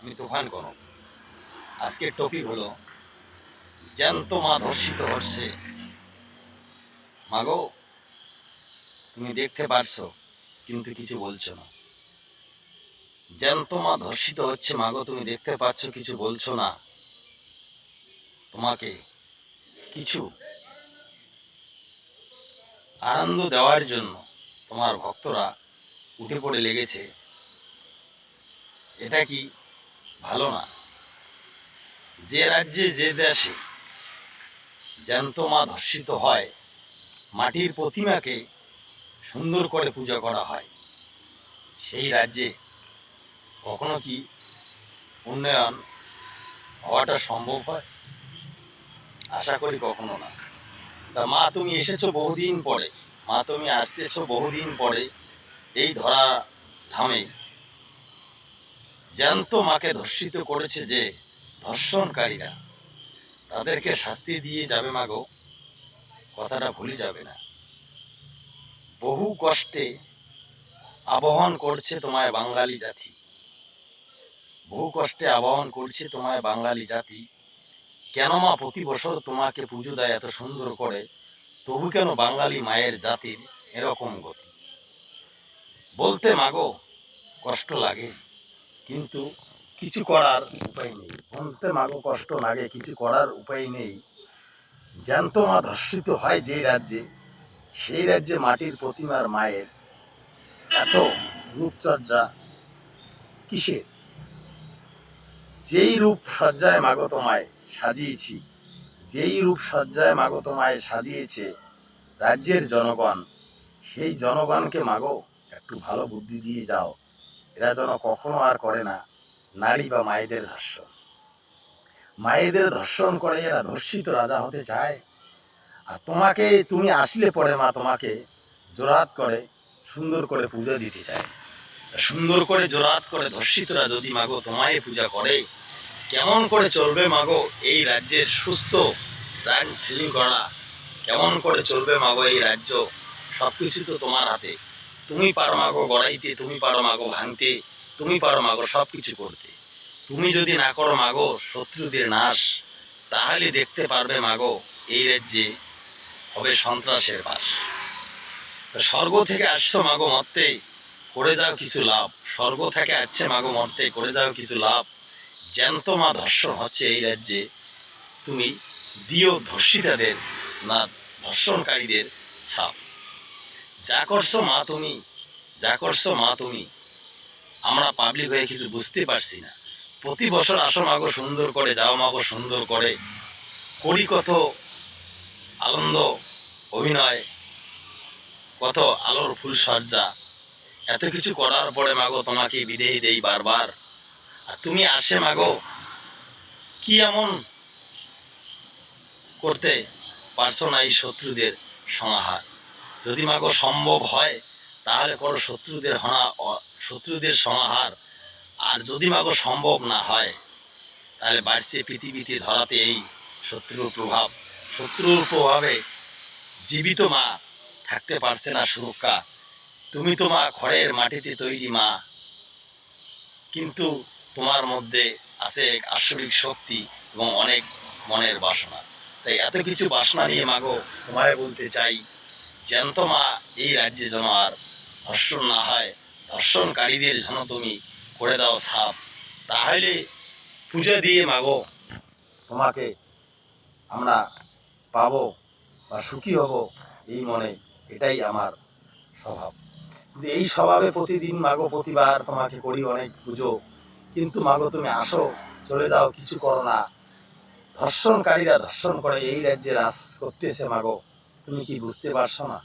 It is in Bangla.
আমি তুফান কনক আজকের টপিক হলো, জ্যান্ত মা ধর্ষিত হচ্ছে মাগো, তুমি দেখতে পারছ, কিন্তু কিছু বলছো না। জ্যান্ত মা ধর্ষিত হচ্ছে মাগো, তুমি দেখতে পাচ্ছ কিছু বলছো না। তোমাকে কিছু আনন্দ দেওয়ার জন্য তোমার ভক্তরা উঠে পড়ে লেগেছে। এটা কি ভালো না। যে রাজ্যে যে দেশে জ্যান্ত মা ধর্ষিত হয়, মাটির প্রতিমাকে সুন্দর করে পূজা করা হয়, সেই রাজ্যে কখনো কি উন্নয়ন হওয়াটা সম্ভব হয়? আশা করি কখনো না। তা মা তুমি এসেছ বহুদিন পরে, মা তুমি আসতেছো বহুদিন পরে, এই ধরা ধামে জ্যান্ত মাকে ধর্ষিত করেছে যে ধর্ষণকারীরা। তাদেরকে শাস্তি দিয়ে যাবে মাগো কথাটা ভুলে যাবে না। বহু কষ্টে আবহন করছে তোমায় বাঙালি জাতি। বহু কষ্টে আবহন করছে তোমায় বাঙালি জাতি। কেন মা প্রতি বছর তোমাকে পুজো দেয় এত সুন্দর করে? তবু কেন বাঙালি মায়ের জাতির এরকম গতি? বলতে মাগো কষ্ট লাগে। কিন্তু কিছু করার উপায় নেই। বলতে মাগো কষ্ট লাগে, কিছু করার উপায় নেই। জ্যান্ত মা ধর্ষিত হয় যে রাজ্যে, সেই রাজ্যে মাটির প্রতিমার মায়ের। এত রূপচর্যা কিসের? যেই রূপ সজ্জায় মাগো তোমায় সাজিয়েছি, যেই রূপ সজ্জায় মাগো তোমায় সাজিয়েছে রাজ্যের জনগণ, সেই জনগণকে মাগো একটু ভালো বুদ্ধি দিয়ে যাও। এরা যেন কখনো আর করে না। নারী বা মায়েদের ধর্ষণ। মায়েদের ধর্ষণ করে এরা ধর্ষিত রাজা হতে চায়। আর তোমাকে, তুমি আসলে পরে মা তোমাকে জোরাত করে, সুন্দর করে পুজো দিতে চায়। সুন্দর করে জোরাত করে ধর্ষিতরা যদি মাগো তোমায় পূজা করে, কেমন করে চলবে মাগো এই রাজ্যের সুস্থ রাজ শৃঙ্খলা কেমন করে চলবে মাগো এই রাজ্য? সবকিছু তো তোমার হাতে। তুমি পারো মাগো গড়াইতে, তুমি পারো মাগো ভাঙতে, তুমি পারো মাগো সব কিছু করতে। তুমি যদি না করো মাগো শত্রুদের নাশ, তাহলে দেখতে পারবে মাগো এই রাজ্যে হবে সন্ত্রাসের বাস স্বর্গ থেকে আসছো মাগো মরতে, করে দাও কিছু লাভ। স্বর্গ থেকে আসছে মাগো মরতে, করে দাও কিছু লাভ। জ্যান্ত মা ধর্ষণ হচ্ছে এই রাজ্যে। তুমি দিও ধর্ষিতাদের না ধর্ষণকারীদের ছাপ। যা করছ মা তুমি, যা করছ মা তুমি। আমরা পাবলিক হয়ে কিছু বুঝতে পারছি না। প্রতি বছর আসো মাগো সুন্দর করে, যাও মাগো সুন্দর করে। করি কত আনন্দ, অভিনয়, কত আলোর ফুল সজ্জা। এত কিছু করার পরে মাগো তোমাকে বিদেয়ী দেই বারবার। আর তুমি আসে মাগো কি এমন করতে পারছ না এই শত্রুদের সমাহার? যদি মাগো সম্ভব হয়, তাহলে করো শত্রুদের হনা শত্রুদের সমাহার। আর যদি মাগো সম্ভব না হয়, তাহলে বাড়ছে পৃথিবীতে ধরাতে এই শত্রুর প্রভাব। শত্রুর প্রভাবে জীবিত মা থাকতে পারছে না সুরক্ষা। তুমি তো মা খড়ের মাটিতে তৈরি মা। কিন্তু তোমার মধ্যে আছে এক আসরিক শক্তি এবং অনেক মনের বাসনা। তাই এত কিছু বাসনা নিয়ে মাগো তোমায় বলতে চাই। জ্যান্ত মা এই রাজ্যে যেন আর ধর্ষণ না হয়, ধর্ষণকারীদের যেন তুমি করে দাও সাপ, তাহলে পুজো দিয়ে মাগো। তোমাকে আমরা পাবো বা সুখী হব এই মনে, এটাই আমার স্বভাব। কিন্তু এই স্বভাবে প্রতিদিন মাগো, প্রতিবার তোমাকে করি অনেক পুজো। কিন্তু মাগো, তুমি আসো, চলে যাও, কিছু করো না। ধর্ষণকারীরা ধর্ষণ করে, এই রাজ্যে রাজ করতেছে মাগো। তুমি কি বুঝতে পারছ না